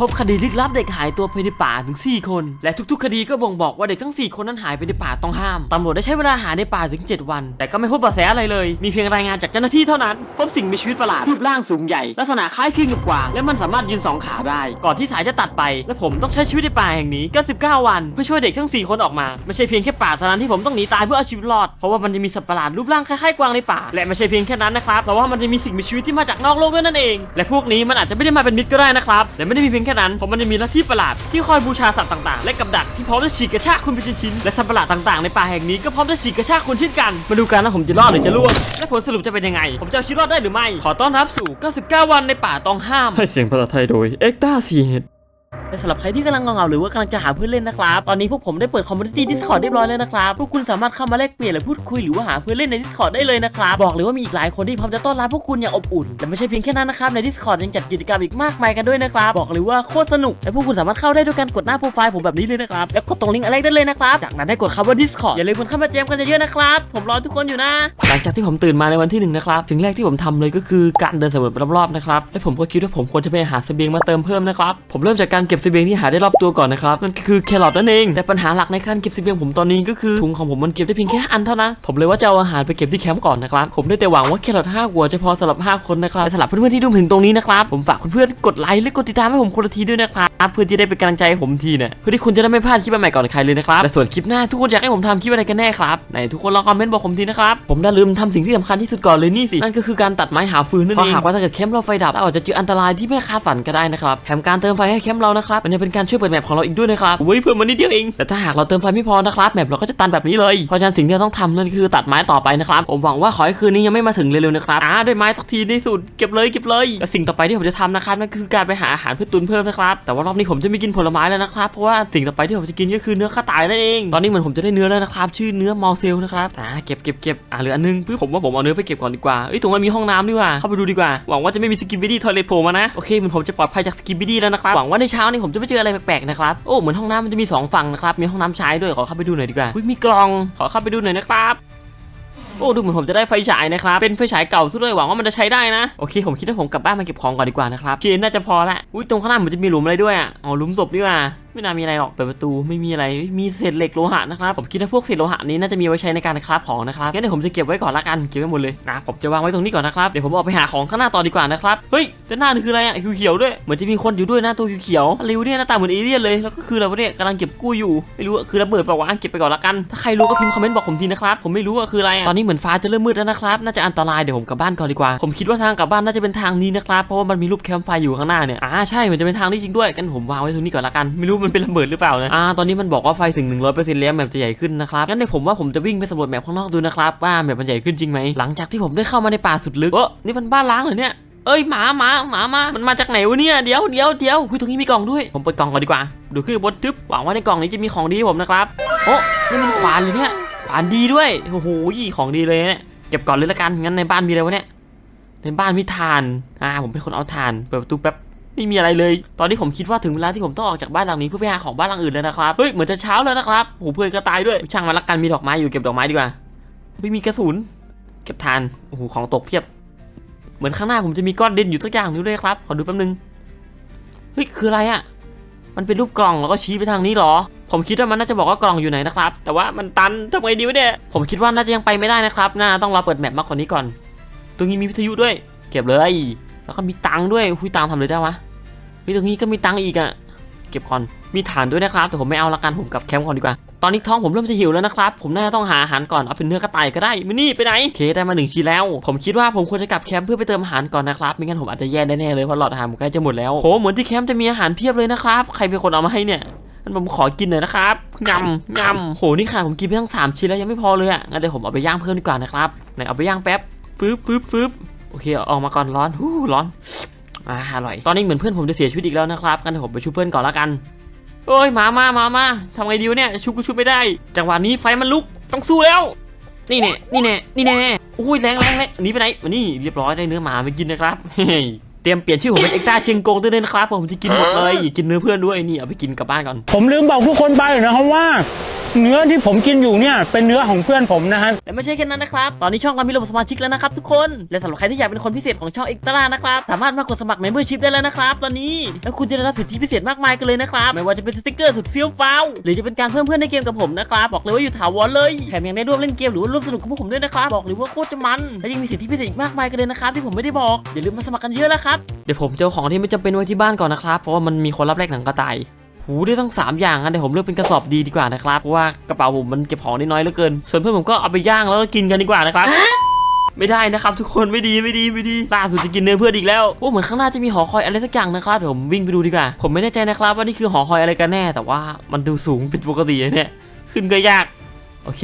พบคดีลึกลับเด็กหายตัวไปในป่าถึง 4 คน และทุกๆ คดีก็บ่งบอกว่าเด็กทั้ง 4 คนนั้นหายไปในป่าต้องห้าม ตำรวจได้ใช้เวลาหาในป่าถึง 7 วัน แต่ก็ไม่พบเบาะแสอะไรเลย มีเพียงรายงานจากเจ้าหน้าที่เท่านั้น พบสิ่งมีชีวิตประหลาด รูปร่างสูงใหญ่ ลักษณะคล้ายคลึงกับกวาง และมันสามารถยืนสองขาได้ ก่อนที่สายจะตัดไป และผมต้องใช้ชีวิตในป่าแห่งนี้99วัน เพื่อช่วยเด็กทั้ง 4 คนออกมา ไม่ใช่เพียงแค่ป่าเท่านั้นที่ผมต้องหนีตายเพื่อเอาชีวิตรอด เพราะว่ามันจะมีสัตว์ประหลาดรูปร่างคล้ายๆกวางในป่า และไม่ใช่เพียงแค่นั้นนะครับ เพราะว่ามันจะมีสิ่งมีชีวิตที่มาจากนอกโลกด้วยนั่นเอง และพวกนี้มันอาจจะไม่ได้มาเป็นมิตรก็ได้นะครับและไม่ได้มีเพียงแค่นั้นเพราะมันจะมีหน้าที่ประหลาดที่คอยบูชาสัตว์ต่างๆ และกับดักที่พร้อมจะฉีกกระชากคุณเป็นชิ้นๆและสัตว์ประหลาดต่างๆในป่าแห่งนี้ก็พร้อมจะฉีกกระชากคุณเช่นกันมาดูกันว่าผมจะรอดหรือจะล่วงและผลสรุปจะเป็นยังไง ผมจะเอาชีวิตรอดได้หรือไม่ ขอต้อนรับสู่ 99 วันในป่าต้องห้ามให้เสียงภาษาไทยโดยเอ็กต้าซีเฮด และสำหรับใครที่กำลังเงาๆหรือว่ากำลังจะหาเพื่อนเล่นนะครับ ตอนนี้พวกผมได้เปิดคอมมูนิตี้ Discord เรียบร้อยแล้วนะครับ พวกคุณสามารถเข้ามาแลกเปลี่ยนหรือพูดคุยหรือว่าหาเพื่อนเล่นใน Discord ได้เลยนะครับบอกเลยว่ามีอีกหลายคนที่พร้อมจะต้อนรับพวกคุณอย่างอบอุ่นแต่ไม่ใช่เพียงแค่นั้นนะครับใน Discord ยังจัดกิจกรรมอีกมากมายกันด้วยนะครับบอกเลยว่าโคตรสนุกและพวกคุณสามารถเข้าได้ด้วยการกดหน้าโปรไฟล์ผมแบบนี้เลยนะครับแล้วกดตรงลิงก์อะไรได้เลยนะครับจากนั้นได้กดคำว่า Discord อย่าลืมคนเข้ามาแจมกันเยอะๆนะครับผมรอทุกคนอยู่นะ หลังจากที่ผมตื่นมาในวันที่หนึ่งนะครับสิ่งแรกที่ผมทำเลยก็คือการเดินสำรวจรอบๆนะครับและผมก็คิดว่าผมควรจะไปหาเสบียงมาเติมเพิ่มนะครับผมเริ่มจากการเก็บเสบียงที่หาได้รอบตัวก่อนนะครับนั่นก็คือแครอทนั่นเองแต่ปัญหาหลักในการเก็บเสบียงผมตอนนี้ก็คือถุงของผมมันเก็บได้เพียงแค่อันเท่านั้นผมเลยว่าจะเอาอาหารไปเก็บที่แคมป์ก่อนนะครับผมได้แต่หวังว่าแครอทห้าหัวจะพอสำหรับห้าคนนะครับและสำหรับเพื่อนๆที่ดูถึงตรงนี้นะครับผมฝากเพื่อนๆกดไลค์และกดติดตามให้ผมคนละทีด้วยนะครับเพื่อที่ได้เป็นกำลังใจให้ผมทีเนี่ยเพื่อที่คุณจะได้ไม่พลาดคลิปใหม่ๆก่อนใครเลยนะครับและส่วนคลิปหน้าทุกคนอยากให้ผมทำคลิปอะไรกันแน่ครับไหนทุกคนลองคอมเมนต์บอกผมทีนะครับผมได้ลืมทำสิ่งที่สำคัญที่สุดก่อนเลยนี่สินั่นก็คือการตัดไม้หาฟืนนั่นเองเพราะหากว่าถ้าเกิดแคมป์เราไฟดับเราอาจจะเจออันตรายที่ไม่คาดฝันก็ได้นะครับแถมการเติมไฟให้แคมป์เรานะครับมันจะเป็นการช่วยเปิดแมปของเราอีกด้วยนะครับโอ้ยเพิ่มมานิดเดียวเองแต่ถ้าหากเราเติมไฟไม่พอนะครับแมปเราก็จะตันแบบนี้เลยเพราะฉะนั้นสิ่งที่เราต้องทำนั่นคือตัดไม้ต่อไปนะครับผมหวังว่าขอให้คืนนี้ยังไม่มาถึงเร็วๆนะครับอ่าได้ไม้สักทีในสุดเก็บเลยเก็บเลยและสิ่งต่อไปที่ผมจะทำนะครับนั่นคือการไปหาอาหารเพื่อตุนเพิ่มนะครับแต่ว่ารอบนี้ผมจะไม่กินผลไม้แล้วนะครับเพราะว่าสิ่งต่อไปที่ผมจะกินก็คือเนื้อกระต่ายนั่นเองตอนนี้เหมือนผมจะได้เนื้อแล้วนะครับชื่อเนื้อมอลเซลนะครับอ่าเก็บเก็บเก็บอ่าเหลืออันนึงพี่ผมว่าผมเอาเนื้อไปเก็บก่อนดีกว่าเอ้ยตรงนั้นมีห้องน้ำดีกว่าเข้าไปดูดีกว่าหวังว่าจะไม่มีสกิบบิดี้ทอยเลทโผล่มานะโอเคเหมือนผมจะปลอดภัยจากสกิบบิดี้แล้วนะครับหวังว่าในเช้านี้ผมจะไม่เจออะไรแปลกๆนะครับโอ้เหมือนห้องน้ำมันจะมีสองฝั่งนะครับมีห้องน้ำชายด้วยขอเข้าไปดูหน่อยดีกว่าอุ้ยมีกล่องขอเข้าไปดูหน่อยนะครับโอ้ดูเหมือนผมจะได้ไฟฉายนะครับ เป็นไฟฉายเก่าซะด้วยหวังว่ามันจะใช้ได้นะ โอเค ผมคิดว่าผมกลับบ้านมาเก็บของก่อนดีกว่านะครับเคน่าจะพอละอุ้ยตรงข้างหน้าเหมือนจะมีหลุมอะไรด้วยอะอ๋อหลุมศพดีกว่า ไม่น่ามีอะไรหรอกเปิดประตูไม่มีอะไรมีเศษเหล็กโลหะนะครับผมคิดว่าพวกเศษโลหะนี้น่าจะมีไว้ใช้ในการคราฟของนะครับงั้นเดี๋ยวผมจะเก็บไว้ก่อนละกันเก็บไว้หมดเลยนะผมจะวางไว้ตรงนี้ก่อนนะครับเดี๋ยวผมออกไปหาของข้างหน้าต่อดีกว่านะครับเฮ้ยด้านหน้านี่คืออะไรอะเขียวๆด้วยเหมือนจะมีคนอยู่ด้วยนะตัวเขียวๆอะไรวะเนี่ยหน้าตาเหมือนเอเลี่ยนเลยแล้วก็คืออะไรวะเนี่ยกำลังเก็บกู้อยู่ไม่รู้อะคือระเบิดเปล่าวะเก็บไปก่อนละกันถ้าใครรู้ก็พิมพ์คอมเมนต์บอกผมทีนะครับผมไม่รู้อะคืออะไรตอนนี้เหมือนฟ้าจะเริ่มมืดแล้วนะครับน่าจะอันตรายเดี๋ยวผมกลับบ้านก่อนดีกว่า ผมคิดว่าทางกลับบ้านน่าจะเป็นทางนี้นะครับเพราะว่ามันมีรูปแคมป์ไฟอยู่ข้างหน้าเนี่ยอ่าใช่เหมือนจะเป็นทางนี้จริงด้วยกันผมวางไว้ตรงนี้ก่อนละกันไม่รู้มันเป็นระเบิดหรือเปล่านะอ่าตอนนี้มันบอกว่าไฟถึง 100%แล้วแมปจะใหญ่ขึ้นนะครับงั้นเดี๋ยวผมว่าผมจะวิ่งไปสำรวจแมปข้างนอกดูนะครับว่าแมปมันใหญ่ขึ้นจริงไหมหลังจากที่ผมได้เข้ามาในป่าสุดลึกเออนี่มันบ้านล้างเหรอเนี่ยเอ้ยหมาหมาหมามา มันมาจากไหนวะเนี่ยเดี๋ยวเดี๋ยวเดี๋ยวหุ้ยตรงนี้มีกล่องด้วย ผมเปิดกล่องก่อนดีกว่า ดูขึ้นบนทึบหวังว่าในกล่องนี้จะมีของดีให้ผมนะครับโอ้นี่มันขวานเลยเนี่ยขวานดีด้วยโอ้โหของดีเลยเนี่ยเก็บก่อนเลยละกันงั้นในบ้านมีอะไรวะเนี่ยในบ้านมีถ่านอ่าผมเป็นคนเอาถ่านเปิดประตูแป๊บ ไม่มีอะไรเลย ตอนนี้ผมคิดว่าถึงเวลาที่ผมต้องออกจากบ้านหลังนี้เพื่อไปหาของบ้านหลังอื่นแล้วนะครับ เฮ้ย เหมือนจะเช้าแล้วนะครับโอ้โหเพื่อนก็ตายด้วย ช่างมันละกันมีดอกไม้อยู่เก็บดอกไม้ดีกว่าเฮ้ยมีกระสุน เก็บถ่าน โอ้โห ของตกเพียบ เหมือนข้างหน้าผมจะมีก้อนดินอยู่สักอย่างนึงด้วยครับ ขอดูแป๊บนึง เฮ้ย คืออะไรอะมันเป็นรูปกล่องแล้วก็ชี้ไปทางนี้เหรอ ผมคิดว่ามันน่าจะบอกว่ากล่องอยู่ไหนนะครับ แต่ว่ามันตันทำไงดีวะเนี่ย ผมคิดว่าน่าจะยังไปไม่ได้นะครับ น่าต้องรอเปิดแมปมากกว่านี้ก่อน ตรงนี้มีวิทยุด้วย เก็บเลย แล้วก็มีตังค์ด้วยคุยตังค์ทำเลยได้วะเฮ้ยตรงนี้ก็มีตังค์อีกอะเก็บก่อนมีฐานด้วยนะครับแต่ผมไม่เอาละกันผมกลับแคมป์ก่อนดีกว่าตอนนี้ท้องผมเริ่มจะหิวแล้วนะครับ ผมน่าจะต้องหาอาหารก่อนเอาเป็นเนื้อกระต่ายก็ได้มินี่ไปไหนเคได้มาหนึ่งชิ้นแล้ว ผมคิดว่าผมควรจะกลับแคมป์เพื่อไปเติมอาหารก่อนนะครับไม่งั้นผมอาจจะแย่แน่ๆเลยเพราะหลอดอาหารผมใกล้จะหมดแล้วโหเหมือนที่แคมป์จะมีอาหารเพียบเลยนะครับใครเป็นคนเอามาให้เนี่ยงั้นผมขอกินหน่อยนะครับงำงำโหนี่ค่ะผมกินไปทั้งสามชิ้นแล้วยังไม่พอเลยอะงั้นเดี๋ยวผมเอาไปย่างเพิ่มดีกว่านะครับไหนเอาไปย่างแป๊บฟืบฟืบฟืบ โอเคออกมาก่อนร้อนฮู้ร้อนอ่าอร่อย ตอนนี้เหมือนเพื่อนผมจะเสียชีวิตอีกแล้วนะครับกันเดี๋ยวผมไปช่วยเพื่อนก่อนละกันโอ้ยหมามาหมามาทำไงดีวะเนี่ยชุบก็ชุบไม่ได้ จังหวะนี้ไฟมันลุกต้องสู้แล้ว นี่แน่นี่แน่นี่แน่อุ้ยแรงแรงแรงหนีไปไหนมานี่เรียบร้อยได้เนื้อหมาไปกินนะครับเฮ้ย เตรียมเปลี่ยนชื่อผมเป็นเอ็กต้าเชียงกงด้วยนะครับผมจะกินหมดเลยกินเนื้อเพื่อนด้วยนี่เอาไปกินกลับบ้านก่อน ผมลืมบอกทุกคนไปนะครับว่าเนื้อที่ผมกินอยู่เนี่ยเป็นเนื้อของเพื่อนผมนะฮะและไม่ใช่แค่นั้นนะครับ ตอนนี้ช่องเรามีระบบสมาชิกแล้วนะครับทุกคน และสำหรับใครที่อยากเป็นคนพิเศษของช่องเอ็กตร้านะครับ สามารถมากดสมัคร Membership ได้แล้วนะครับ ตอนนี้ แล้วคุณจะได้รับสิทธิพิเศษมากมายกันเลยนะครับ ไม่ว่าจะเป็นสติกเกอร์สุดเฟี้ยวฟ้าวหรือจะเป็นการเพิ่มเพื่อนในเกมกับผมนะครับ บอกเลยว่าอยู่ถาวรเลย แถมยังได้ร่วมเล่นเกมหรือว่าร่วมสนุกกับพวกผมด้วยนะครับ บอกเลยว่าโคตรจะมัน และยังมีสิทธิพิเศษอีกมากมายกันเลยนะครับที่ผมไม่ได้บอกอย่าลืมมาสมัครกันเยอะนะครับเดี๋ยวผมเจอของที่ไม่จำเป็นไว้ที่บ้านก่อนนะครับ เพราะว่ามันมีคนรับแลกหนังกระต่าย หูได้ตั้ง 3 อย่างนะเดี๋ยวผมเลือกเป็นกระสอบดีดีกว่านะครับ เพราะว่ากระเป๋าผมมันเก็บของได้น้อยเหลือเกิน ส่วนเพื่อนผมก็เอาไปย่างแล้วก็กินกันดีกว่านะครับ ไม่ได้นะครับ ทุกคนไม่ดีไม่ดีไม่ดีล่าสุดจะกินเนื้อเพื่อนอีกแล้วโอ้เหมือนข้างหน้าจะมีหอคอยอะไรสักอย่างนะครับเดี๋ยวผมวิ่งไปดูดีกว่า ผมไม่แน่ใจนะครับ ว่านี่คือหอคอยอะไรกันแน่ แต่ว่ามันดูสูงผิดปกติเนี่ยขึ้นก็ยาก โอเค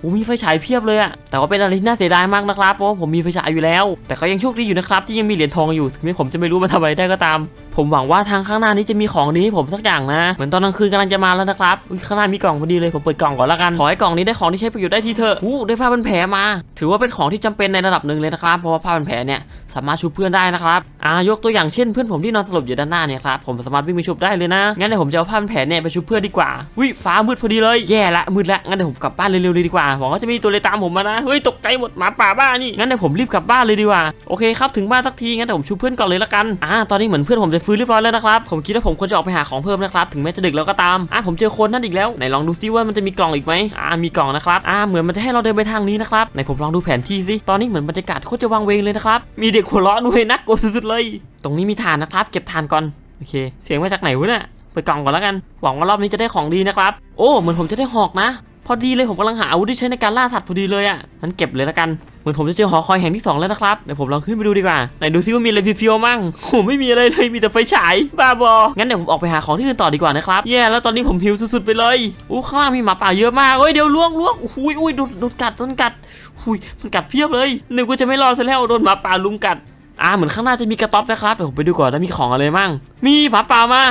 โอ้มีไฟฉายเพียบเลยอะแต่ว่าเป็นอะไรที่น่าเสียดายมากนะครับ เพราะผมมีไฟฉายอยู่แล้ว แต่ก็ยังโชคดีอยู่นะครับที่ยังมีเหรียญทองอยู่ ถึงแม้ผมจะไม่รู้มาทำอะไรได้ก็ตาม ผมหวังว่าทางข้างหน้านี้จะมีของดีให้ผมสักอย่างนะ เหมือนตอนกลางคืนกำลังจะมาแล้วนะครับอุ๊ยข้างหน้ามีกล่องพอดีเลย ผมเปิดกล่องก่อนละกัน ขอให้กล่องนี้ได้ของที่ใช้ประโยชน์ได้ทีเถอะอู้ได้ผ้าพันแผลมา ถือว่าเป็นของที่จำเป็นในระดับหนึ่งเลยนะครับ เพราะว่าผ้าพันแผลเนี่ยสามารถชุบเพื่อนได้นะครับอ่ายกตัวอย่างเช่นเพื่อนผมที่นอนสลบอยู่ด้านหน้าเนี่ยครับผมสามารถวิ่งไปชุบได้เลยนะงั้นเดี๋ยวผมจะเอาผ้าพันแผลเนี่ยไปชุบเพื่อนดีกว่าวิฟ้ามืดพอดีเลยแย่ละมืดละงั้นเดี๋ยวผมกลับบ้านเร็วๆเลยดีกว่าหวังว่าจะมีตัวเลยตามผมมานะเฮ้ยตกใจหมดหมาป่าบ้านี่งั้นเดี๋ยวผมรีบกลับบ้านเลยดีกว่าโอเคครับถึงบ้านสักทีงั้นเดี๋ยวผมชุบเพื่อนก่อนเลยละกันอ่าตอนนี้เหมือนเพื่อนผมจะฟื้นเรียบร้อยแล้วนะครับผมคิดว่าผมควรจะออกไปหาของเพิ่มนะครับถึงแม้จะดึกแล้วก็ตามอ่าผมเจอคนนั่นอีกแล้วไหนลองดูซิว่ามันจะมีกล่องอีกไหมอ่ามีกล่องนะครับอ่าเหมือนมันจะให้เราเดินไปทางนี้นะครับไหนผมลองดูแผนที่สิตอนนี้เหมือนบรรยากาศโคตรจะวังเวงเลยนะครับมีเด็กหัวเราะด้วยน่ากลัวสุดๆเลย ตรงนี้มีฐานนะครับ เก็บฐานก่อน โอเค เสียงมาจากไหนวะเนี่ยเปิดกล่องก่อนแล้วกัน หวังว่ารอบนี้จะได้ของดีนะครับ โอ้เหมือนผมจะได้หอกนะ พอดีเลยผมกำลังหาอาวุธที่ใช้ในการล่าสัตว์พอดีเลยอะงั้นเก็บเลยแล้วกัน เหมือนผมจะเจอหอคอยแห่งที่สองแล้วนะครับ เดี๋ยวผมลองขึ้นไปดูดีกว่า ไหนดูซิว่ามีอะไรฟิวๆมั่งโอ้ไม่มีอะไรเลย มีแต่ไฟฉาย บ้าบอ งั้นเดี๋ยวผมออกไปหาของที่อื่นต่อดีกว่านะครับ แย่แล้วตอนนี้ผมหิวสุดๆไปเลย อู้ข้างล่างมีหมาป่าเยอะมากเฮ้ยเดี๋ยวล่วงล่วงอุ้ยอุ้ยโดนโดนกัดโดนกัดอุ้ยมันกัดเพียบเลยนึกว่าจะไม่รอดซะแล้วโดนหมาป่าลุมกัด อ่าเหมือนข้างหน้าจะมีกระต๊อบนะครับเดี๋ยวผมไปดูก่อนแล้วมีของอะไรมั่งมีหมาป่ามา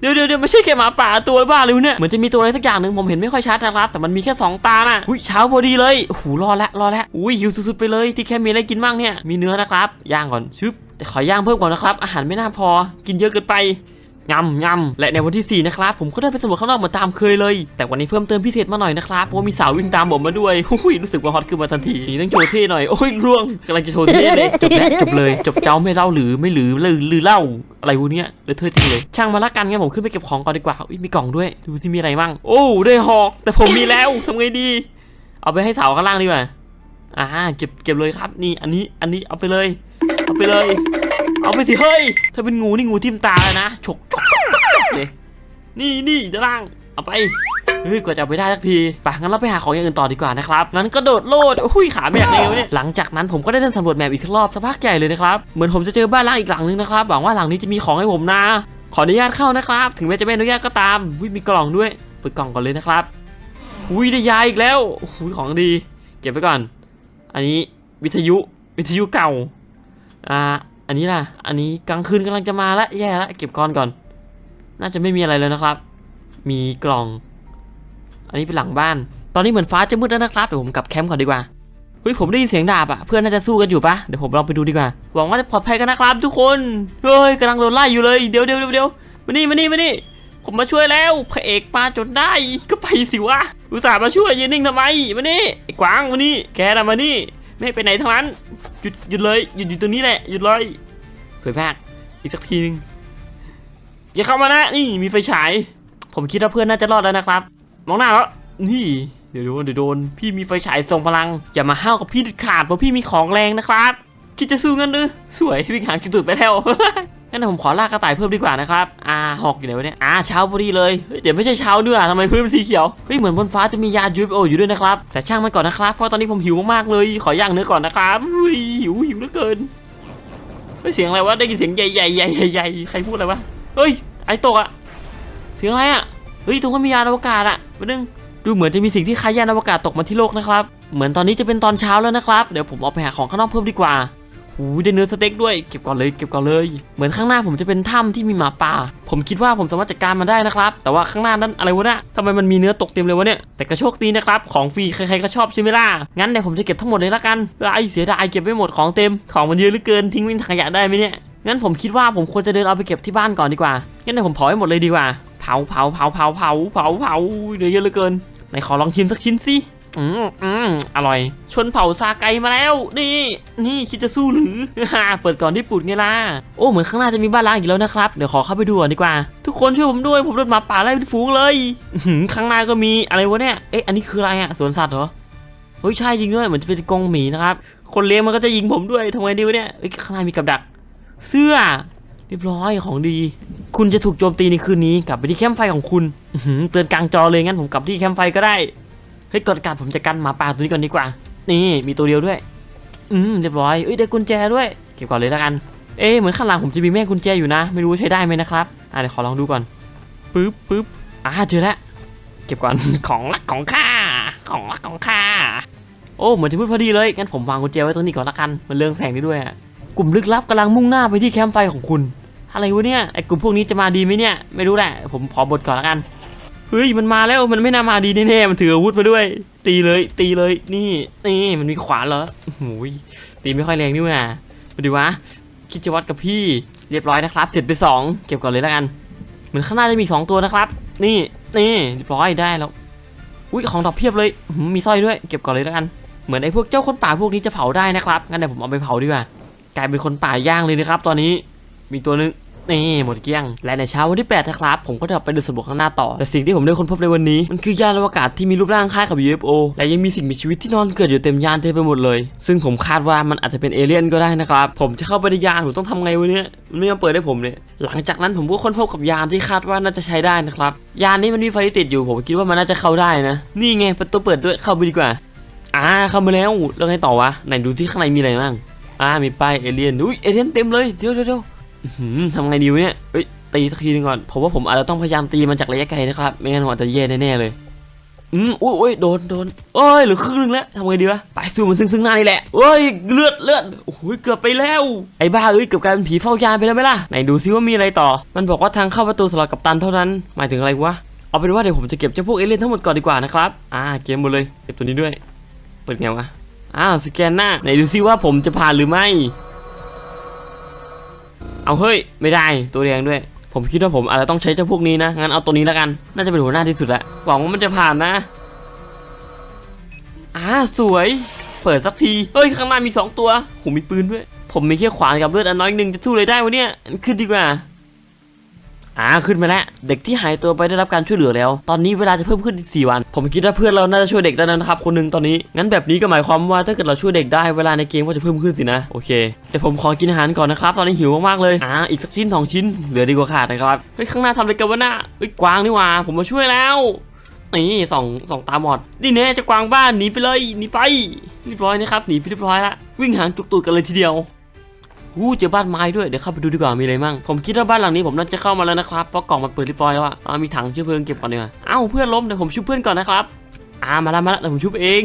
เดี๋ยวเดี๋ยวเดี๋ยวไม่ใช่แค่หมาป่าตัวบ้าเลยเนี่ยเหมือนจะมีตัวอะไรสักอย่างหนึ่งผมเห็นไม่ค่อยชัดนะครับ แต่มันมีแค่สองตาน่ะอุ้ยเช้าพอดีเลยโอ้โหรอละรอละอุ้ยหิวสุดๆไปเลยที่แค่มีอะไรกินบ้างเนี่ยมีเนื้อนะครับย่างก่อนชึบแต่ขอย่างเพิ่มก่อนนะครับอาหารไม่น่าพอ กินเยอะเกินไป ยำยำและในวันที่4นะครับผมก็ได้ไปสำรวจข้างนอกเหมือนตามเคยเลย แต่วันนี้เพิ่มเติมพิเศษมาหน่อยนะครับเพราะว่ามีสาววิ่งตามผมมาด้วยหุ้ยรู้สึกว่าฮอตขึ้นมาทันทีนี่ต้องโชว์เท่หน่อยโอ้ยร่วงกำลังจะโชว์เท่เลยจบแล้วจบเลย จบเจ้าไม่เล่าหรือไม่หรือหรือหรือเล่าอะไรวะเนี่ยเลยเธอจริงเลย ช่างมาละกันงั้นผมขึ้นไปเก็บของก่อนดีกว่าอุ้ยมีกล่องด้วยดูที่มีอะไรบ้างโอ้ได้หอก แต่ผมมีแล้วทำไงดี เอาไปให้สาวข้างล่างดีกว่าอ่าเก็บเก็บเลยครับนี่อันนี้อันนี้เอาไปเลย เอาไปเลย เอาไปสิเฮ้ย ถ้าเป็นงูนี่งูทิ่มตาเลยนะฉกฉกฉกเลยนี่นี่ด้านล่าง เอาไป เฮ้ย กว่าจะไปได้สักที ไป งั้นเราไปหาของอย่างอื่นต่อดีกว่านะครับงั้นก็โดดโลดอุ้ยขาแบกเอวเนี่ย หลังจากนั้นผมก็ได้เดินสำรวจแมปอีกสักรอบสักพักใหญ่เลยนะครับ เหมือนผมจะเจอบ้านล้างอีกหลังนึงนะครับ หวังว่าหลังนี้จะมีของให้ผมนะ ขออนุญาตเข้านะครับ ถึงแม้จะไม่อนุญาตก็ตามอุ้ยมีกล่องด้วย เปิดกล่องก่อนเลยนะครับอุ้ยได้ยาอีกแล้วอุ้ยของดี เก็บไว้ก่อน อันนี้วิทยุ วิทยุเก่า อ่า อันนี้ล่ะ อันนี้กลางคืนกำลังจะมาละแย่ละเก็บก้อนก่อน น่าจะไม่มีอะไรเลยนะครับ มีกล่อง อันนี้เป็นหลังบ้าน ตอนนี้เหมือนฟ้าจะมืดแล้วนะครับเดี๋ยวผมกลับแคมป์ก่อนดีกว่าเฮ้ยผมได้ยินเสียงดาบอะเพื่อนน่าจะสู้กันอยู่ปะเดี๋ยวผมลองไปดูดีกว่าหวังว่าจะปลอดภัยกันนะครับ ทุกคนเฮ้ยกำลังโดนไล่อยู่เลยเดี๋ยวเดี๋ยวเดี๋ยวเดี๋ยวมานี่มานี่มานี่ผมมาช่วยแล้วพระเอกมาจนได้ก็ไปสิวะอุตส่าห์มาช่วยยืนนิ่งทำไมมานี่ไอ้กวางมานี่แกนะมานี่ไม่ไปไหนทั้งนั้นหยุดหยุดเลยหยุดอยู่ตรงนี้แหละหยุดเลย สวยมากอีกสักทีหนึงอย่าเข้ามานะนี่มีไฟฉาย ผมคิดว่าเพื่อนน่าจะรอดแล้วนะครับ มองหน้าแล้วนี่เดี๋ยวโดนเดี๋ยวโดน พี่มีไฟฉายทรงพลัง อย่ามาห้าวกับพี่เด็ดขาดเพราะพี่มีของแรงนะครับ คิดจะสู้งั้นหรือสวยวิ่งหางจุดไปแล้วงั้นผมขอลากกระต่ายเพิ่มดีกว่านะครับอ่าหอกอยู่ไหนวะเนี่ยอ่าเช้าพอดีเลยเดี๋ยวไม่ใช่เช้าด้วยอะทำไมพื้นเป็นสีเขียวเฮ้ยเหมือนบนฟ้าจะมียา UFO อยู่ด้วยนะครับแต่ช่างมันก่อนนะครับเพราะตอนนี้ผมหิวมากๆเลย ขอย่างเนื้อก่อนนะครับหิวหิวเหลือเกิน เฮ้ยเสียงอะไรวะได้ยินเสียงใหญ่ใหญ่ใหญ่ใหญ่ใหญ่ใครพูดอะไรวะเฮ้ยไอตกอะเสียงอะไรอะเฮ้ยตรงนั้นมียานอวกาศอะมาดึงดูเหมือนจะมีสิ่งที่คล้ายยานอวกาศตกมาที่โลกนะครับ เหมือนตอนนี้จะเป็นตอนเช้าแล้วนะครับ เดี๋ยวผมออกไปหาของข้างนอกเพิ่มดีกว่า หูยได้เนื้อสเต็กด้วยเก็บก่อนเลยเก็บก่อนเลย เหมือนข้างหน้าผมจะเป็นถ้ำที่มีหมาป่า ผมคิดว่าผมสามารถจัดการมันได้นะครับ แต่ว่าข้างหน้านั้นอะไรวะเนี่ยทำไมมันมีเนื้อตกเต็มเลยวะเนี่ยแต่ก็โชคดีนะครับของฟรีใครๆก็ชอบใช่ไหมล่ะงั้นเดี๋ยวผมจะเก็บทั้งหมดเลยละกันไอ้เสียดายเก็บไม่หมดของเต็มของมันเยอะเหลือเกินทิ้งไว้ในถังขยะได้ไหมเนี่ยงั้นผมคิดว่าผมควรจะเดินเอาไปเก็บที่บ้านก่อนดีกว่างั้นเดี๋ยวผมเผาให้หมดเลยดีกว่าเผาเผาเผาเผาเผาเผาเผาเนื้อเยอะเหลือเกินไหนขอลองชิมสักชิ้นสิ อืมอืมอร่อย ชนเผ่าซาไกมาแล้ว นี่ นี่คิดจะสู้หรือเปิดก่อนที่ปุดไงล่ะ โอ้เหมือนข้างหน้าจะมีบ้านล้างอีกแล้วนะครับ เดี๋ยวขอเข้าไปดูก่อนดีกว่า ทุกคนช่วยผมด้วย ผมโดนหมาป่าไล่เป็นฝูงเลยข้างหน้าก็มีอะไรวะเนี่ย เอ๊ะอันนี้คืออะไรอะสวนสัตว์เหรอ เฮ้ยใช่จริงด้วยเหมือนจะเป็นกรงหมีนะครับ คนเลี้ยงมันก็จะยิงผมด้วยทำไงดีวะเนี่ยเอ้ยข้างในมีกับดัก เสื้อเรียบร้อยของดี คุณจะถูกโจมตีในคืนนี้กลับไปที่แคมป์ไฟของคุณเตือนกลางจอเลยงั้นผมกลับที่แคมป์ไฟก็ได้ เฮ้ยก่อนกลับผมจะกันหมาป่าตัวนี้ก่อนดีกว่า นี่มีตัวเดียวด้วย อืมเรียบร้อยเอ้ยได้กุญแจด้วย เก็บก่อนเลยแล้วกัน เอ๊เหมือนข้างหลังผมจะมีแม่กุญแจอยู่นะ ไม่รู้ใช้ได้ไหมนะครับ อะเดี๋ยวขอลองดูก่อนปึ๊บปึ๊บอ่าเจอแล้ว เก็บก่อน ของรักของข้า ของรักของข้า โอ้เหมือนจะพูดพอดีเลย งั้นผมวางกุญแจไว้ตรงนี้ก่อนละกัน มันเรืองแสงได้ด้วยอะกลุ่มลึกลับกำลังมุ่งหน้าไปที่แคมป์ไฟของคุณ อะไรวะเนี่ย ไอ้กลุ่มพวกนี้จะมาดีไหมเนี่ย ไม่รู้แหละ ผมขอบทก่อนละกัน เฮ้ยมันมาแล้วมันไม่น่ามาดีแน่ๆมันถืออาวุธมาด้วย ตีเลย ตีเลยนี่นี่มันมีขวานเหรอโอ้โหยตีไม่ค่อยแรงนี่ว่ามาดูวะคิดจะวัดกับพี่เรียบร้อยนะครับเสร็จไปสองเก็บก่อนเลยและกัน เหมือนข้างหน้าจะมีสองตัวนะครับ นี่นี่เรียบร้อยได้แล้วอุ้ยของดอกเพียบเลยมีสร้อยด้วย เก็บก่อนเลยและกันเหมือนไอ้พวกเจ้าคนป่าพวกนี้จะเผาได้นะครับงั้นเดี๋ยวผมเอาไปเผาดีกว่ากลายเป็นคนป่าย่างเลยนะครับ ตอนนี้มีตัวนึง นี่หมดเกลี้ยง และในเช้าวันที่ 8 นะครับ ผมก็จะไปดูสำรวจข้างหน้าต่อ แต่สิ่งที่ผมได้ค้นพบในวันนี้ มันคือยานอวกาศที่มีรูปร่างคล้ายกับ UFO และยังมีสิ่งมีชีวิตที่นอนเกิดอยู่เต็มยานเต็มไปหมดเลย ซึ่งผมคาดว่ามันอาจจะเป็นเอเลี่ยนก็ได้นะครับ ผมจะเข้าไปในยานผมต้องทำไงวะเนี่ยมันไม่ยอมเปิดให้ผมเนี่ยหลังจากนั้นผมก็ค้นพบกับยานที่คาดว่าน่าจะใช้ได้นะครับ ยานนี้มันมีไฟติดอยู่ ผมคิดว่ามันน่าจะเข้าได้นะ นี่ไงประตูเปิดด้วยเข้าไปดีกว่า อ่าเข้ามาแล้วแล้วไงต่อวะไหนดูที่ข้างในมีอะไรบ้างอ่ามีป้ายเอเลี่ยนอุ้ยเอเลี่ยนเต็มเลยเดี๋ยวเดี๋ยว ทำไงดีวะเนี่ยเอ้ยตีสักทีหนึงก่อนผมว่าผมอาจจะต้องพยายามตีมันจากระยะไกลนะครับไม่งั้นผมอาจจะแย่แน่ๆเลยอืมอุ้ยอุ้ยโดนโดนเอ้ยเหลือครึ่งนึงแล้วทำไงดีวะไปสู้มันซึ่งซึ่งหน้านี่แหละเอ้ยเลือดเลือดโอ้ยเกือบไปแล้วไอ้บ้าเอ้ยเกือบกลายเป็นผีเฝ้ายามไปแล้วไหมล่ะไหนดูซิว่ามีอะไรต่อ มันบอกว่าทางเข้าประตูสำหรับกัปตันเท่านั้นหมายถึงอะไรวะเอาเป็นว่าเดี๋ยวผมจะเก็บเจ้าพวกเอเลี่ยนทั้งหมดก่อนดีกว่านะครับอ่าเก็บหมดเลยเก็บตัวนี้ด้วย เปิดไงวะอ้าวสแกนหน้าไหนดูซิว่าผมจะผ่านหรือไม่ เอาเฮ้ยไม่ได้ตัวแดงด้วย ผมคิดว่าผมอาจจะต้องใช้เจ้าพวกนี้นะงั้นเอาตัวนี้แล้วกัน น่าจะเป็นหัวหน้าที่สุดละหวังว่ามันจะผ่านนะอ่าสวย เปิดสักทีเฮ้ยข้างหน้ามีสองตัวผมมีปืนด้วยผมมีแค่ขวานกับเลือดอันน้อยหนึ่งจะสู้เลยได้วะเนี่ยขึ้นดีกว่า อ่าขึ้นมาแล้วเด็กที่หายตัวไปได้รับการช่วยเหลือแล้ว ตอนนี้เวลาจะเพิ่มขึ้นอีก4วัน ผมคิดว่าเพื่อนเราน่าจะช่วยเด็กได้แล้วนะครับคนหนึ่งตอนนี้งั้นแบบนี้ก็หมายความว่าถ้าเกิดเราช่วยเด็กได้เวลาในเกมก็จะเพิ่มขึ้นสินะโอเคเดี๋ยวผมขอกินอาหารก่อนนะครับ ตอนนี้หิวมากๆเลยอ่าอีกสักชิ้นสองชิ้นเหลือดีกว่าขาดนะครับเฮ้ยข้างหน้าทำอะไรกันวะหน้าเฮ้ยกวางนี่ว่าผมมาช่วยแล้วนี่สองสองตาหมอดนี่แน่จะกวางบ้านหนีไปเลยหนีไปเรียบร้อยนะครับหนีไปเรียบร้อยละวิ่งหางจุกตูดกันเลยทีเดียว อู้เจอบ้านไม้ด้วย เดี๋ยวเข้าไปดูดีกว่ามีอะไรมั่ง ผมคิดว่าบ้านหลังนี้ผมน่าจะเข้ามาแล้วนะครับ เพราะกล่องมันเปิดเรียบร้อยแล้วอะอ่ามีถังเชื้อเพลิงเก็บก่อนดีกว่าเอ้าเพื่อนล้มเดี๋ยวผมชุบเพื่อนก่อนนะครับ อ่ามาแล้วมาแล้วเดี๋ยวผมชุบเอง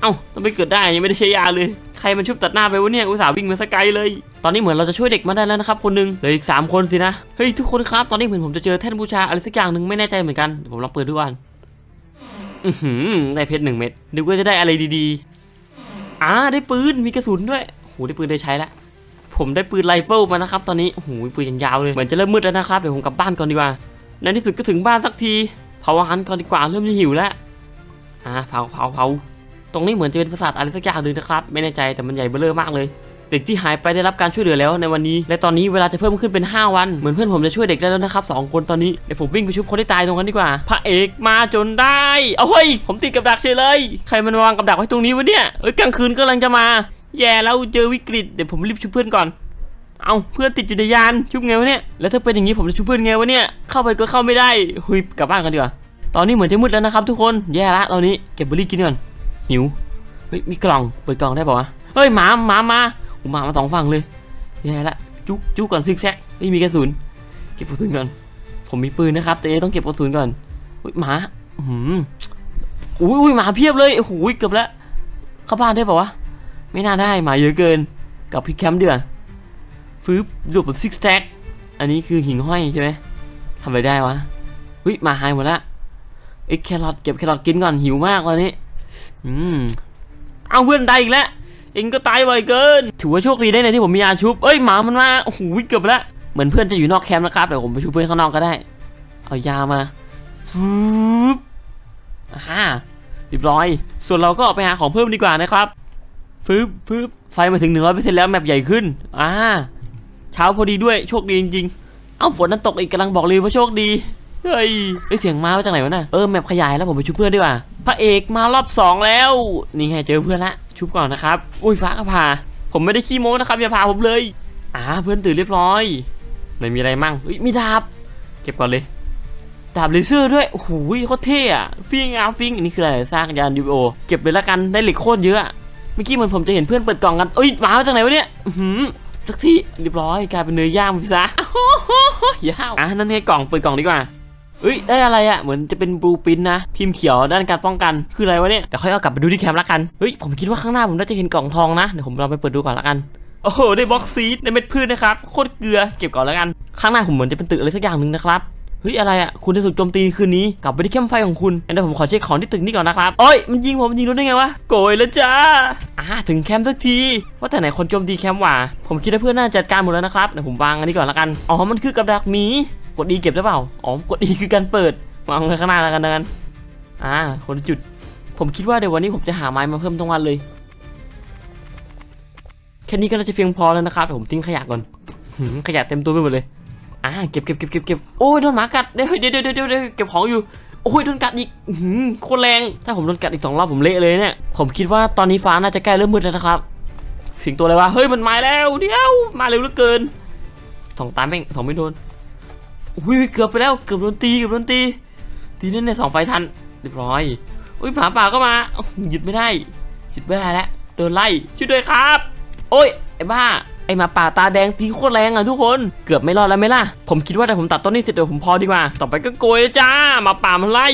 เอ้าต้องไปเกิดได้ยังไม่ได้ใช้ยาเลย ใครมันชุบตัดหน้าไปวะเนี่ย อุตส่าห์วิ่งมาสกไกลเลย ตอนนี้เหมือนเราจะช่วยเด็กมาได้แล้วนะครับคนหนึงเหลืออีกสามคนสินะ เฮ้ยทุกคนครับ ตอนนี้เหมือนผมจะเจอแท่นบูชาอะไรสักอย่างหนึ่งไม่แน่ใจเหมือนกันเดี๋ยวผมลองเปิดดูก่อนอือหือได้เพชรหนึ่งเม็ดนึกว่าจะได้อะไรดีๆอ่าได้ปืนมีกระสุนด้วยโหได้ปืนได้ใช้แล้ว ผมได้ปืนไรเฟิลมานะครับตอนนี้โอ้โหปืนยังยาวเลยเหมือนจะเริ่มมืดแล้วนะครับเดี๋ยวผมกลับบ้านก่อนดีกว่าในที่สุดก็ถึงบ้านสักทีเผาอาหารก่อนดีกว่าเริ่มจะหิวแล้วอ่าเผาเผาเผาตรงนี้เหมือนจะเป็นปราสาทอะไรสักอย่างหนึ่งนะครับ ไม่แน่ใจแต่มันใหญ่เบ้อเร่อมากเลย เด็กที่หายไปได้รับการช่วยเหลือแล้วในวันนี้ และตอนนี้เวลาจะเพิ่มขึ้นเป็น 5 วัน เหมือนเพื่อนผมจะช่วยเด็กได้แล้วนะครับสองคนตอนนี้เดี๋ยวผมวิ่งไปชุบคนที่ตายตรงนั้นดีกว่า พระเอกมาจนได้เอาเฮ้ยผมติดกับดักเฉยเลย ใครมันวางกับดักไว้ตรงนี้วะเนี่ยเอ้ยกลางคืนกำลังจะมา แย่แล้วเจอวิกฤตเดี๋ยวผมรีบชุบเพื่อนก่อน เอาเพื่อนติดอยู่ในยานชุบไงวะเนี่ยแล้วถ้าเป็นอย่างนี้ผมจะชุบเพื่อนไงวะเนี่ยเข้าไปก็เข้าไม่ได้หุยกลับบ้านกันดีกว่าตอนนี้เหมือนจะมืดแล้วนะครับทุกคนแย่ละตอนนี้เก็บเบอร์รี่กินก่อนหิวเฮ้ยมีกล่องเปิดกล่องได้ป่าวะเฮ้ยหมาหมามาหมามาสองฝั่งเลยแย่ละจุกจุกก่อนซิกแซกเฮ้ยมีกระสุนเก็บกระสุนก่อนผมมีปืนนะครับแต่เอต้องเก็บกระสุนก่อนเฮ้ยหมาอื้อหืมอุ้ยอุ้ยหมาเพียบเลยโอ้โหเกือบแล้วเข้าบ้านได้ป่าวะ ไม่น่าได้หมาเยอะเกิน กับพี่แคมป์เดือฟืบหลบแบบซิกแซกอันนี้คือหิ่งห้อยใช่ไหมทำอะไรได้วะเฮ้ยหมาหายหมดละเอ้แครอทเก็บแครอทกินก่อนหิวมากวันนี้ อืมเอาเพื่อนตายอีกแล้วเองก็ตายบ่อยเกิน ถือว่าโชคดีได้ในที่ผมมียาชุบเอ้ยหมามันมาโอ้โหเกือบแล้วเหมือนเพื่อนจะอยู่นอกแคมป์นะครับเดี๋ยวผมไปชุบเพื่อนข้างนอกก็ได้ เอายามาฟืบอ่าเรียบร้อย ส่วนเราก็ออกไปหาของเพิ่มดีกว่านะครับ ฟึบฟึบไฟมาถึง100%แล้วแมปใหญ่ขึ้น อ่า เช้าพอดีด้วยโชคดีจริงๆ เอ้าฝนนั้นตกอีกกำลังบอกเลยว่าโชคดี เฮ้ยเอ้ยเสียงมามาจากไหนวะน่ะ เออแมปขยายแล้วผมไปชุบเพื่อนดีกว่า พระเอกมารอบสองแล้ว นี่ไงเจอเพื่อนละ ชุบก่อนนะครับ อุ้ยฟ้าก็พา ผมไม่ได้ขี้โม้นะครับอย่าพาผมเลย อ่าเพื่อนตื่นเรียบร้อยไหนมีอะไรมั่งเฮ้ยมีดาบ เก็บก่อนเลย ดาบเลเซอร์ด้วย โอ้โหโคตรเท่อะฟิงอาฟิงอันนี้คืออะไร สร้างยานยูโอเก็บเลยละกันได้เหล็กโคตรเยอะ มื่อกี้เหมือนผมจะเห็นเพื่อนเปิดกล่องกันเอ้ยหมามาจากไหนวะเนี่ยหืมสักทีเรียบร้อยกลายเป็นเนื้อย่างไปซะโอ้โหยาวอะนั่นไงกล่องเปิดกล่องดีกว่าเอ้ยได้อะไรอะเหมือนจะเป็นบลูปินนะพิมพ์เขียวด้านการป้องกันคืออะไรวะเนี่ยเดี๋ยวค่อยเอากลับไปดูที่แคมป์ละกันเฮ้ยผมคิดว่าข้างหน้าผมน่าจะเห็นกล่องทองนะเดี๋ยวผมลองไปเปิดดูก่อนละกันโอ้โหได้บล็อกซีดได้เม็ดพืชนะครับโคตรเกลือเก็บก่อนล้วกัน ข้างหน้าผมเหมือนจะเป็นตึกอะไรสักอย่างหนึ่งนะครับ เฮ้ยอะไรอะคุณจะถูกโจมตีคืนนี้กลับไปที่แคมป์ไฟของคุณงั้นเดี๋ยวผมขอเช็คของที่ตึกนี้ก่อนนะครับโอ้ยมันยิงผมมันยิงรู้ได้ไงวะโกยแล้วจ้าอ่าถึงแคมป์สักที ว่าแต่ไหนคนโจมตีแคมป์วะผมคิดว่าเพื่อนน่าจัดการหมดแล้วนะครับเดี๋ยวผมวางอันนี้ก่อนละกันอ๋อมันคือกับดักหมีกด E เก็บได้เปล่าอ๋อกด E คือการเปิดวางไว้ข้างหน้าแล้วกันเดินอ่าคนจุด ผมคิดว่าเดี๋ยววันนี้ผมจะหาไม้มาเพิ่มทั้งวันเลยแค่นี้ก็น่าจะเพียงพอแล้วนะครับเดี๋ยวผมทิ้งขยะก่อนขยะเต็มตัวไปหมดเลย อ่าเก็บเก็บเก็บเก็บเก็บโอ้ยโดนหมากัดเดี๋ยวเดี๋ยวเดี๋ยวเดี๋ยวเก็บของอยู่โอ้ยโดนกัดอีกหืมโคตรแรง ถ้าผมโดนกัดอีกสองรอบผมเละเลยเนี่ย ผมคิดว่าตอนนี้ฟ้าน่าจะใกล้เริ่มมืดแล้วนะครับ สิงตัวอะไรวะ เฮ้ยมันมาแล้วเดี๋ยว มาเร็วเหลือเกินสองตามแม่งสองไม่โดน อุ้ยเกือบไปแล้วเกือบโดนตีเกือบโดนตี ตีนั่นเนี่ยสองไฟทันเรียบร้อย อุ้ยหมาป่าก็มาอื้อหือหยุดไม่ได้ หยุดไม่ได้แล้วโดนไล่ช่วยด้วยครับ โอ้ยไอ้บ้า ไอ้หมาป่าตาแดงตีโคตรแรงอะทุกคนเกือบไม่รอดแล้วไหมล่ะ ผมคิดว่าแต่ผมตัดต้นนี้เสร็จเดี๋ยวผมพอดีกว่า ต่อไปก็โกยเลยจ้าหมาป่ามันไล่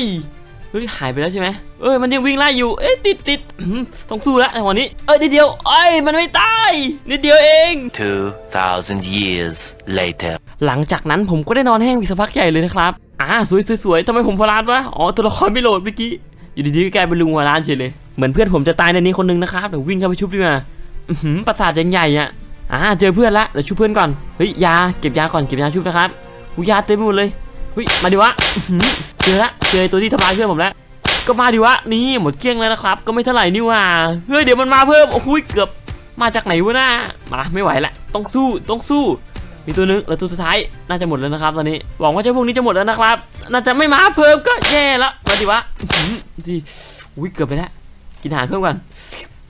เฮ้ยหายไปแล้วใช่ไหมเอ้ยมันยังวิ่งไล่อยู่ เอ้ยติดติดอื้อหือต้องสู้แล้วในวันนี้ เอ้ยนิดเดียวเอ้ยมันไม่ตายนิดเดียวเอง 2,000 years later. หลังจากนั้นผมก็ได้นอนแห้งไปสักพักใหญ่เลยนะครับอ่าสวยสวยสวยทำไมผมพลาดวะอ๋อตัวละครไม่โหลดเมื่อกี้อยู่ดีๆก็กลายเป็นลุงวาลานเฉยเลยเหมือนเพื่อนผมจะตายในนี้คนหนึงนะครับเดี๋ยววิ่งเข้าไปชุบดีกว่าอื้อหือประสาทยังใหญ่อะ อ่าเจอเพื่อนละเดี๋ยวชุบเพื่อนก่อนเฮ้ยยาเก็บยาก่อนเก็บยาชุบนะครับหูยาเต็มหมดเลยเฮ้ยมาดิวะเจอละเจอตัวที่ทำลายเพื่อนผมแล้วก็มาดิวะนี่หมดเกลี้ยงแล้วนะครับ ก็ไม่เท่าไหร่นี่ว่าเฮ้ยเดี๋ยวมันมาเพิ่มโอ้โหเกือบมาจากไหนวะน่ามาไม่ไหวละต้องสู้ต้องสู้ มีตัวนึงแล้วตัวสุดท้ายน่าจะหมดแล้วนะครับ ตอนนี้หวังว่าเจ้าพวกนี้จะหมดแล้วนะครับ น่าจะไม่มาเพิ่มก็แย่แล้วมาดิวะดีอุ้ยเกือบไปแล้วกินอาหารเพิ่มก่อน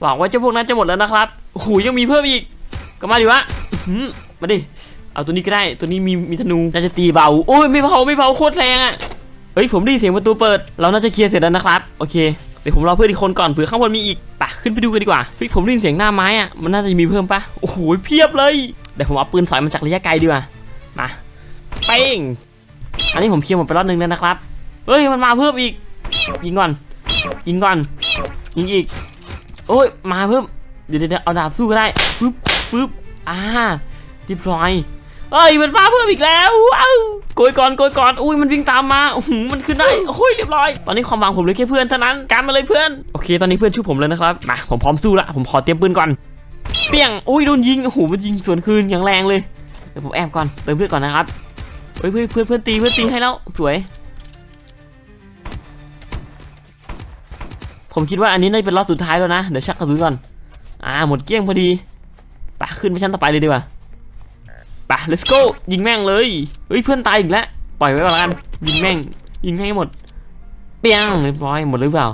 หวังว่าเจ้าพวกนั้นจะหมดแล้วนะครับโอ้โหยังมีเพิ่มอีก ก็มาดิวะมาดิเอาตัวนี้ก็ได้ตัวนี้มีมีธนูน่าจะตีเบาโอ้ยไม่เบาไม่เบาโคตรแรงอะเฮ้ยผมได้ยินเสียงประตูเปิด เราน่าจะเคลียร์เสร็จแล้วนะครับโอเคเดี๋ยวผมรอเพื่อนอีกคนก่อนเผื่อข้างบนมีอีกปะขึ้นไปดูกันดีกว่าเฮ้ยผมได้ยินเสียงหน้าไม้อะมันน่าจะมีเพิ่มปะโอ้โหเพียบเลยเดี๋ยวผมเอาปืนสอยมาจากระยะไกลดีกว่ามาเป้งอันนี้ผมเคลียร์หมดไปรอบนึงแล้วนะครับเฮ้ยมันมาเพิ่มอีกยิงก่อนยิงก่อนยิงอีกโอ้ยมาเพิ่มเดี๋ยวเดี๋ยวเอาดาบสู้ก็ได้ฟึบ ฟึบอ่าเรียบร้อยเอ้ยมันมาเพิ่มอีกแล้วว้าวโกยก่อนโกยก่อนอุ้ยมันวิ่งตามมาโอ้โหมันขึ้นได้โอ้ยเรียบร้อย ตอนนี้ความหวังผมเหลือแค่เพื่อนเท่านั้นการมาเลยเพื่อนโอเค ตอนนี้เพื่อนช่วยผมเลยนะครับมาผมพร้อมสู้ละผมขอเตรียมปืนก่อนเปี้ยงอุ้ยโดนยิงโอ้โหมันยิงสวนคืนอย่างแรงเลยเดี๋ยวผมแอบก่อนเติมเพื่อนก่อนนะครับเฮ้ยเพื่อนเพื่อนเพื่อนตีเพื่อนตีให้แล้วสวย ผมคิดว่าอันนี้น่าจะเป็นรอบสุดท้ายแล้วนะเดี๋ยวชักกระสุนก่อนอ่าหมดเกลี้ยงพอดีะขึ้นไปชั้นต่อไปเลยดีกว่าปะ let's go ยิงแม่งเลยเฮ้ยเพื่อนตายอีกแล้วปล่อยไว้ก่อนละกันยิงแม่งยิงให้หมดเปี้ยงเรียบร้อยหมดหรือเปล่า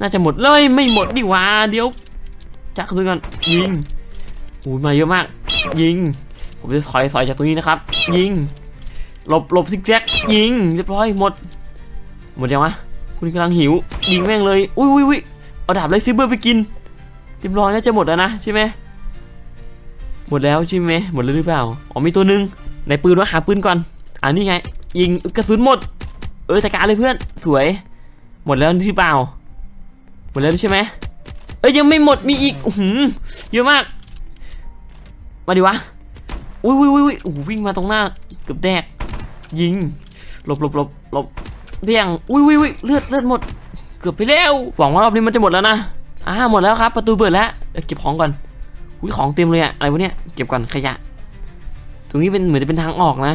น่าจะหมดเลยไม่หมดดิว่าเดี๋ยวจักระสุนก่อนยิงโอ้ยมาเยอะมาก ยิง ผมจะถอยถอยจากตรงนี้นะครับ ยิงหลบหลบซิกแซกยิงเรียบร้อยหมด หมดยังวะคุณกำลังหิวยิงแม่งเลยอุ้ยอุ้ยอุ้ยเอาดาบไรซิเบอร์ไปกินเรียบร้อยน่าจะหมดแล้วนะใช่ไหม หมดแล้วใช่ไหมหมดแล้วหรือเปล่าอ๋อมีตัวหนึ่งในปืนวะหาปืนก่อนอ่านี่ไง ยิงกระสุนหมด เออจัดการเลยเพื่อนสวย หมดแล้วหรือเปล่า หมดแล้วใช่ไหมเอ้ยยังไม่หมดมีอีกอื้อหือเยอะมาก มาดิวะอุ้ยอุ้ยอุ้ยอุ้ยวิ่งมาตรงหน้าเกือบแดก ยิงหลบหลบหลบหลบเบี่ยงอุ้ยอุ้ยอุ้ยเลือดเลือดหมด เกือบไปแล้วหวังว่ารอบนี้มันจะหมดแล้วนะอ่าหมดแล้วครับ ประตูเปิดแล้วเดี๋ยวเก็บของก่อน อุ้ยของเต็มเลยอะอะไรวะเนี่ยเก็บก่อนขยะ ตรงนี้เป็นเหมือนจะเป็นทางออกนะ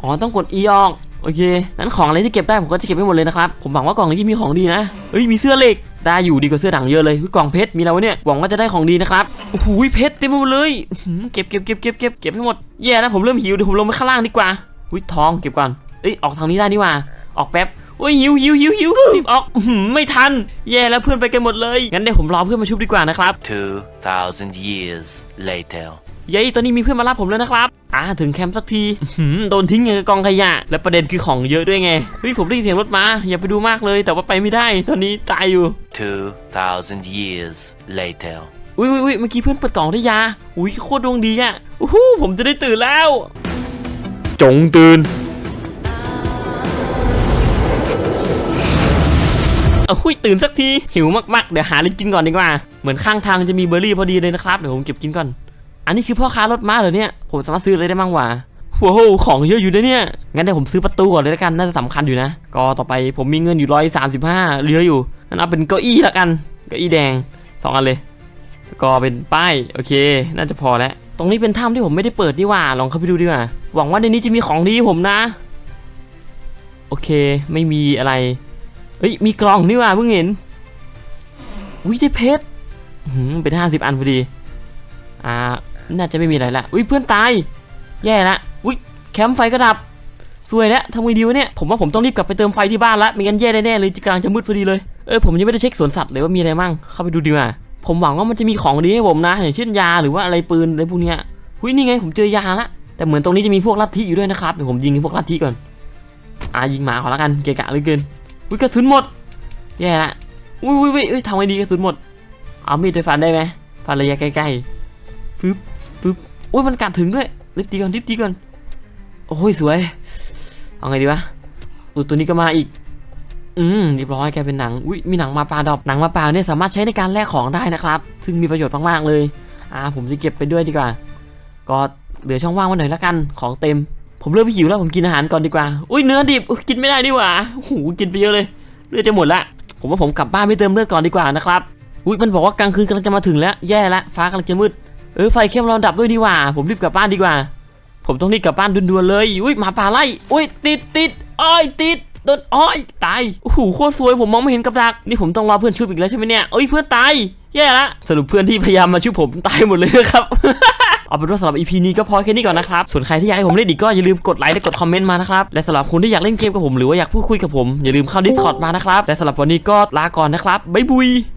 อ๋อต้องกด E ออกโอเคงั้นของอะไรที่เก็บได้ผมก็จะเก็บให้หมดเลยนะครับผมหวังว่ากล่องนี้มีของดีนะเอ้ยมีเสื้อเหล็กได้อยู่ดีกว่าเสื้อถังเยอะเลยอุ๊ยกล่องเพชรมีแล้ววะเนี่ยหวังว่าจะได้ของดีนะครับโอ้โหเพชรเต็มไปหมดเลยเก็บเก็บเก็บเก็บเก็บเก็บให้หมดแย่นะผมเริ่มหิวเดี๋ยวผมลงไปข้างล่างดีกว่าอุ้ยทองเก็บก่อนเอ้ยออกทางนี้ได้นี่ว่าออกแป๊บ อุ้ยหิวหิวหิวหิวรีบออกอื้อหือไม่ทัน แย่แล้วเพื่อนไปกันหมดเลย งั้นเดี๋ยวผมรอเพื่อนมาชุบดีกว่านะครับ 2,000 years later. เย้ตอนนี้มีเพื่อนมารับผมแล้วนะครับ อ่า ถึงแคมป์สักทีอื้อหือโดนทิ้งอย่างกับกองขยะ และประเด็นคือของเยอะด้วยไง เฮ้ย ผมได้ยินเสียงรถมา อย่าไปดูมากเลย แต่ว่าไปไม่ได้ ตอนนี้ตายอยู่ 2,000 years later. อุ้ยอุ้ยอุ้ยเมื่อกี้เพื่อนเปิดกล่องได้ยา อุ้ยโคตรดวงดีอะอู้หูผมจะได้ตื่นแล้ว จงตื่น เอาหุยตื่นสักที หิวมากๆ เดี๋ยวหาอะไรกินก่อนดีกว่า เหมือนข้างทางจะมีเบอร์รี่พอดีเลยนะครับ เดี๋ยวผมเก็บกินก่อน อันนี้คือพ่อค้ารถม้าเหรอเนี่ย ผมสามารถซื้ออะไรได้บ้างวะโว้าวของเยอะอยู่นะเนี่ย งั้นเดี๋ยวผมซื้อประตูก่อนเลยละกัน น่าจะสำคัญอยู่นะ ก็ต่อไปผมมีเงินอยู่ร้อยสามสิบห้าเหลืออยู่ งั้นเอาเป็นเก้าอี้ละกัน เก้าอี้แดงสองอันเลยก็เป็นป้าย โอเค น่าจะพอแล้ว ตรงนี้เป็นถ้ำที่ผมไม่ได้เปิดนี่ว่า ลองเข้าไปดูดีกว่า หวังว่าในนี้จะมีของดีผมนะ โอเค ไม่มีอะไร เอ้ย มีกล่องนี่ว่าเพิ่งเห็นวิได้เพชรหือเป็นห้าสิบอันพอดี อ่า น่าจะไม่มีอะไรละ อุ้ยเพื่อนตาย แย่ละ อุ้ยแคมป์ไฟก็ดับ สวยแล้วทำไงดีวะเนี่ย ผมว่าผมต้องรีบกลับไปเติมไฟที่บ้านละไม่งั้นแย่แน่ๆเลยกลังจะมืดพอดีเลย เออผมยังไม่ได้เช็คสวนสัตว์เลยว่ามีอะไรมั่ง เข้าไปดูดีกว่า ผมหวังว่ามันจะมีของดีให้ผมนะ อย่างเช่นยาหรือว่าอะไรปืนอะไรพวกเนี้ยหุ้ยนี่ไงผมเจอยาละ แต่เหมือนตรงนี้จะมีพวกลัทธิอยู่ด้วยนะครับ เดี๋ยวผมยิงพวกลัทธิก่อน อ่ายิงหมาขอละกัน เกะกะเหลือเกิน อุ้ยกระสุนหมด แย่ละอุ้ยอุ้ยอุ้ยอุ้ยทำไงดีกระสุนหมด เอามีดไปฟันได้ไหมฟันระยะใกล้ๆปึ๊บปึ๊บอุ้ยมันกัดถึงด้วยรีบตีก่อนรีบตีก่อนโอ้ยสวย เอาไงดีวะอุ้ยตัวนี้ก็มาอีก อืมเรียบร้อยแกเป็นหนัง อุ้ยมีหนังมาปลาดอกหนังมาปลาเนี่ยสามารถใช้ในการแลกของได้นะครับ ซึ่งมีประโยชน์มากๆเลย อ่าผมจะเก็บไปด้วยดีกว่า ก็เหลือช่องว่างไว้หน่อยละกัน ของเต็ม ผมเริ่มหิวแล้วผมกินอาหารก่อนดีกว่า อุ้ยเนื้อดิบกินไม่ได้ดีกว่าโอ้โหกินไปเยอะเลย เลือดจะหมดละ ผมว่าผมกลับบ้านไปเติมเลือดก่อนดีกว่านะครับ อุ้ยมันบอกว่ากลางคืนกำลังจะมาถึงแล้ว แย่ละ ฟ้ากำลังจะมืด เออไฟเข้มเราดับด้วยดีกว่า ผมรีบกลับบ้านดีกว่า ผมต้องรีบกลับบ้านด่วนๆเลย อุ้ยหมาป่าไล่ อุ้ยติดติดอ้อยติดโดนอ้อยตาย โอ้โหโคตรสวยผมมองไม่เห็นกับดัก นี่ผมต้องรอเพื่อนช่วยอีกแล้วใช่ไหมเนี่ยเอ้ยเพื่อนตาย แย่ละ สรุปเพื่อนที่พยายามมาช่วยผมตายหมดเลยนะครับ เอาเป็นว่าสำหรับ EP นี้ก็พอแค่นี้ก่อนนะครับส่วนใครที่อยากให้ผมเล่นอีกก็อย่าลืมกดไลค์และกดคอมเมนต์มานะครับและสำหรับคุณที่อยากเล่นเกมกับผมหรือว่าอยากพูดคุยกับผมอย่าลืมเข้า Discord มานะครับและสำหรับวันนี้ก็ลาก่อนนะครับบ๊ายบุย